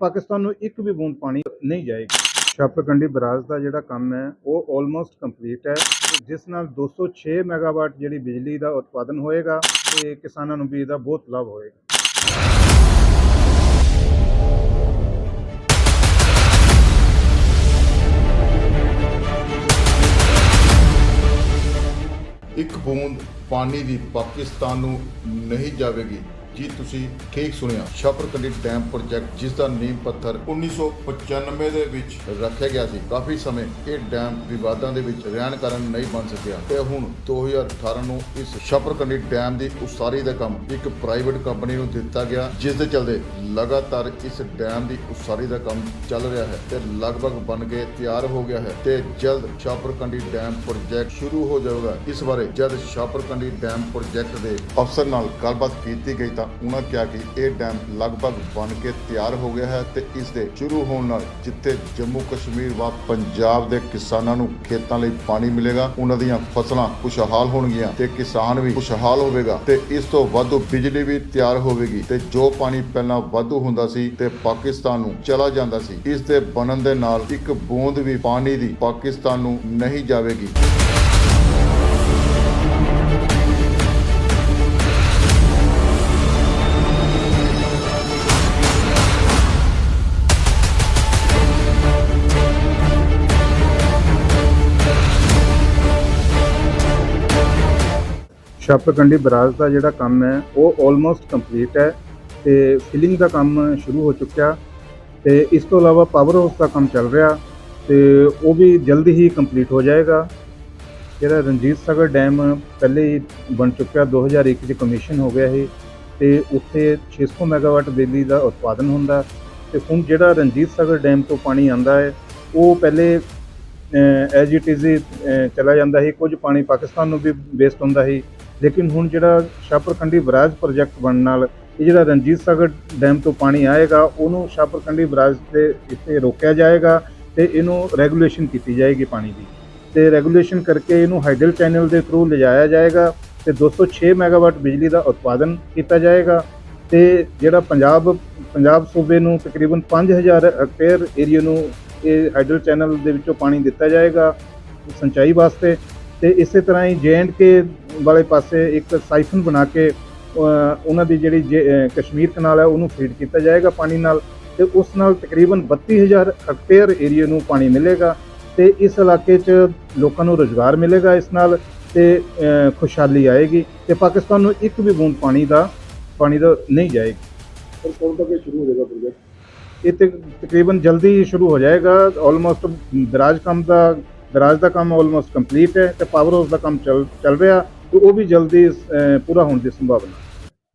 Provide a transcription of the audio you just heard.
ਪਾਕਿਸਤਾਨ ਨੂੰ ਇੱਕ ਵੀ ਬੂੰਦ ਪਾਣੀ ਨਹੀਂ ਜਾਏਗਾ। ਛਾਪਰਕੰਡੀ ਬਰਾਜ ਦਾ ਜਿਹੜਾ ਕੰਮ ਹੈ, ਉਹ ਆਲਮੋਸਟ ਕੰਪਲੀਟ ਹੈ। ਜਿਸ ਨਾਲ 206 ਮੈਗਾਵਾਟ ਜਿਹੜੀ ਬਿਜਲੀ ਦਾ ਉਤਪਾਦਨ ਹੋਏਗਾ, ਤੇ ਕਿਸਾਨਾਂ ਨੂੰ ਵੀ ਇਹਦਾ ਬਹੁਤ ਲਾਭ ਹੋਏਗਾ। ਇੱਕ ਬੂੰਦ ਪਾਣੀ ਦੀ ਪਾਕਿਸਤਾਨ ਨੂੰ ਨਹੀਂ ਜਾਵੇਗੀ। ਜੀ, ਤੁਸੀਂ ਠੀਕ ਸੁਣਿਆ। ਛਾਪਰਕੰਡੀ ਡੈਮ ਪ੍ਰੋਜੈਕਟ, ਜਿਸ ਦਾ ਨੀਂਹ ਪੱਥਰ 1995 ਦੇ ਵਿੱਚ ਰੱਖਿਆ ਗਿਆ ਸੀ। ਕਾਫੀ ਸਮੇਂ ਇਹ ਡੈਮ ਵਿਵਾਦਾਂ ਦੇ ਵਿੱਚ ਰਹਿਣ ਕਾਰਨ ਨਹੀਂ ਬਣ ਸਕਿਆ। ਤੇ ਹੁਣ 2018 ਨੂੰ ਇਸ ਛਾਪਰਕੰਡੀ ਡੈਮ ਦੀ ਉਸਾਰੀ ਦਾ ਕੰਮ ਇੱਕ ਪ੍ਰਾਈਵੇਟ ਕੰਪਨੀ ਨੂੰ ਦਿੱਤਾ ਗਿਆ, ਜਿਸ ਦੇ ਚਲਦੇ ਲਗਾਤਾਰ ਇਸ ਡੈਮ ਦੀ ਉਸਾਰੀ ਦਾ ਕੰਮ ਚੱਲ ਰਿਹਾ ਹੈ ਤੇ ਲਗਭਗ ਬਣ ਕੇ ਤਿਆਰ ਹੋ ਗਿਆ ਹੈ। ਤੇ ਜਲਦ ਛਾਪਰਕੰਡੀ ਡੈਮ ਪ੍ਰੋਜੈਕਟ ਸ਼ੁਰੂ ਹੋ ਜਾਵੇਗਾ। ਇਸ ਬਾਰੇ ਜਦ ਸ਼ਾਪਰਕੰਡੀ ਡੈਮ ਪ੍ਰੋਜੈਕਟ ਦੇ ਅਫਸਰ ਨਾਲ ਗੱਲਬਾਤ ਕੀਤੀ ਗਈ ਤਾਂ ਉਹਨਾਂ ਕਿਹਾ ਕਿ ਇਹ ਡੈਮ ਲਗਭਗ ਬਣ ਕੇ ਤਿਆਰ ਹੋ ਗਿਆ ਹੈ ਤੇ ਇਸ ਦੇ ਸ਼ੁਰੂ ਹੋਣ ਨਾਲ ਜਿੱਥੇ ਜੰਮੂ ਕਸ਼ਮੀਰ ਵਾ ਪੰਜਾਬ ਦੇ ਕਿਸਾਨਾਂ ਨੂੰ ਖੇਤਾਂ ਲਈ ਪਾਣੀ ਮਿਲੇਗਾ, ਉਹਨਾਂ ਦੀਆਂ ਫਸਲਾਂ ਖੁਸ਼ਹਾਲ ਹੋਣਗੀਆਂ ਤੇ ਕਿਸਾਨ ਵੀ ਖੁਸ਼ਹਾਲ ਹੋਵੇਗਾ ਤੇ ਇਸ ਤੋਂ ਵਾਧੂ ਬਿਜਲੀ ਵੀ ਤਿਆਰ ਹੋਵੇਗੀ ਤੇ ਜੋ ਪਾਣੀ ਪਹਿਲਾਂ ਵਾਧੂ ਹੁੰਦਾ ਸੀ ਤੇ ਪਾਕਿਸਤਾਨ ਨੂੰ ਚਲਾ ਜਾਂਦਾ ਸੀ, ਇਸ ਦੇ ਬਣਨ ਦੇ ਨਾਲ ਇੱਕ ਬੂੰਦ ਵੀ ਪਾਣੀ ਦੀ ਪਾਕਿਸਤਾਨ ਨੂੰ ਨਹੀਂ ਜਾਵੇਗੀ। ਛਾਪਰਕੰਡੀ ਬਰਾਜ ਦਾ ਜਿਹੜਾ ਕੰਮ ਹੈ, ਉਹ ਆਲਮੋਸਟ ਕੰਪਲੀਟ ਹੈ ਤੇ ਫਿਲਿੰਗ ਦਾ ਕੰਮ ਸ਼ੁਰੂ ਹੋ ਚੁੱਕਿਆ ਤੇ ਇਸ ਤੋਂ ਇਲਾਵਾ ਪਾਵਰ ਹਾਊਸ ਦਾ ਕੰਮ ਚੱਲ ਰਿਹਾ ਤੇ ਉਹ ਵੀ ਜਲਦੀ ਹੀ ਕੰਪਲੀਟ ਹੋ ਜਾਏਗਾ। ਜਿਹੜਾ ਰਣਜੀਤ ਸਾਗਰ ਡੈਮ ਪਹਿਲੇ ਹੀ ਬਣ ਚੁੱਕਿਆ 2001 ਚ ਕਮਿਸ਼ਨ ਹੋ ਗਿਆ ਸੀ ਤੇ ਉੱਥੇ 600 ਮੈਗਾਵਾਟ ਬਿਜਲੀ ਦਾ ਉਤਪਾਦਨ ਹੁੰਦਾ ਤੇ ਹੁਣ ਜਿਹੜਾ ਰਣਜੀਤ ਸਾਗਰ ਡੈਮ ਤੋਂ ਪਾਣੀ ਆਂਦਾ ਹੈ, ਉਹ ਪਹਿਲੇ ਐਜ ਇਟ ਇਜ਼ ਚਲਾ ਜਾਂਦਾ ਸੀ। ਕੁਝ ਪਾਣੀ ਪਾਕਿਸਤਾਨ ਨੂੰ ਵੀ ਵੇਸਟ ਹੁੰਦਾ ਸੀ। ਲੇਕਿਨ ਹੁਣ ਜਿਹੜਾ ਛਾਪਰਕੰਡੀ ਬਰਾਜ ਪ੍ਰੋਜੈਕਟ ਬਣਨ ਨਾਲ ਇਹ ਜਿਹੜਾ ਰਣਜੀਤ ਸਾਗਰ ਡੈਮ ਤੋਂ ਪਾਣੀ ਆਏਗਾ, ਉਹਨੂੰ ਛਾਪਰਕੰਡੀ ਬਰਾਜ ਦੇ ਇੱਥੇ ਰੋਕਿਆ ਜਾਏਗਾ ਤੇ ਇਹਨੂੰ ਰੈਗੂਲੇਸ਼ਨ ਕੀਤੀ ਜਾਏਗੀ ਪਾਣੀ ਦੀ। ਤੇ ਰੈਗੂਲੇਸ਼ਨ ਕਰਕੇ ਇਹਨੂੰ ਹਾਈਡਲ ਚੈਨਲ ਦੇ ਥਰੂ ਲਿਜਾਇਆ ਜਾਏਗਾ ਤੇ 206 ਮੈਗਾਵਾਟ ਬਿਜਲੀ ਦਾ ਉਤਪਾਦਨ ਕੀਤਾ ਜਾਏਗਾ ਤੇ ਜਿਹੜਾ ਪੰਜਾਬ ਪੰਜਾਬ ਸੂਬੇ ਨੂੰ ਤਕਰੀਬਨ 5000 ਹੈਕਟੇਅਰ ਏਰੀਆ ਨੂੰ ਇਹ ਹਾਈਡਲ ਚੈਨਲ ਦੇ ਵਿੱਚੋਂ ਪਾਣੀ ਦਿੱਤਾ ਜਾਏਗਾ ਸਿੰਚਾਈ ਵਾਸਤੇ। ਤੇ ਇਸੇ ਤਰ੍ਹਾਂ ਹੀ ਕੇ ਵਾਲੇ ਪਾਸੇ ਇੱਕ ਸਾਈਫਨ ਬਣਾ ਕੇ ਉਹਨਾਂ ਦੀ ਜਿਹੜੀ ਕਸ਼ਮੀਰ ਕਨਾਲ ਹੈ ਉਹਨੂੰ ਫੀਡ ਕੀਤਾ ਜਾਏਗਾ ਪਾਣੀ ਨਾਲ ਤੇ ਉਸ ਨਾਲ ਤਕਰੀਬਨ 32000 ਹੈਕਟੇਅਰ ਏਰੀਆ ਨੂੰ ਪਾਣੀ ਮਿਲੇਗਾ ਤੇ ਇਸ ਇਲਾਕੇ 'ਚ ਲੋਕਾਂ ਨੂੰ ਰੋਜ਼ਗਾਰ ਮਿਲੇਗਾ ਇਸ ਨਾਲ ਤੇ ਖੁਸ਼ਹਾਲੀ ਆਏਗੀ ਤੇ ਪਾਕਿਸਤਾਨ ਨੂੰ ਇੱਕ ਵੀ ਬੂੰਦ ਪਾਣੀ ਦਾ ਪਾਣੀ ਦਾ ਨਹੀਂ ਜਾਏਗੀ। ਪਰ ਕੌਣ ਤੱਕ ਸ਼ੁਰੂ ਹੋ ਜਾਏਗਾ ਪ੍ਰੋਜੈਕਟ ਇਹ ਤੇ ਤਕਰੀਬਨ ਜਲਦੀ ਸ਼ੁਰੂ ਹੋ ਜਾਏਗਾ ਆਲਮੋਸਟ ਦਰਾਜ ਕੰਮ ਦਾ ਦਰਾਜ ਦਾ ਕੰਮ ਆਲਮੋਸਟ ਕੰਪਲੀਟ ਹੈ ਤੇ ਪਾਵਰ ਹਾਊਸ ਦਾ ਕੰਮ ਚੱਲ ਚੱਲ ਰਿਹਾ। ਤੇ ਉਹ ਵੀ ਜਲਦੀ ਅ, ਪੂਰਾ ਹੋਣ ਦੀ ਸੰਭਾਵਨਾ।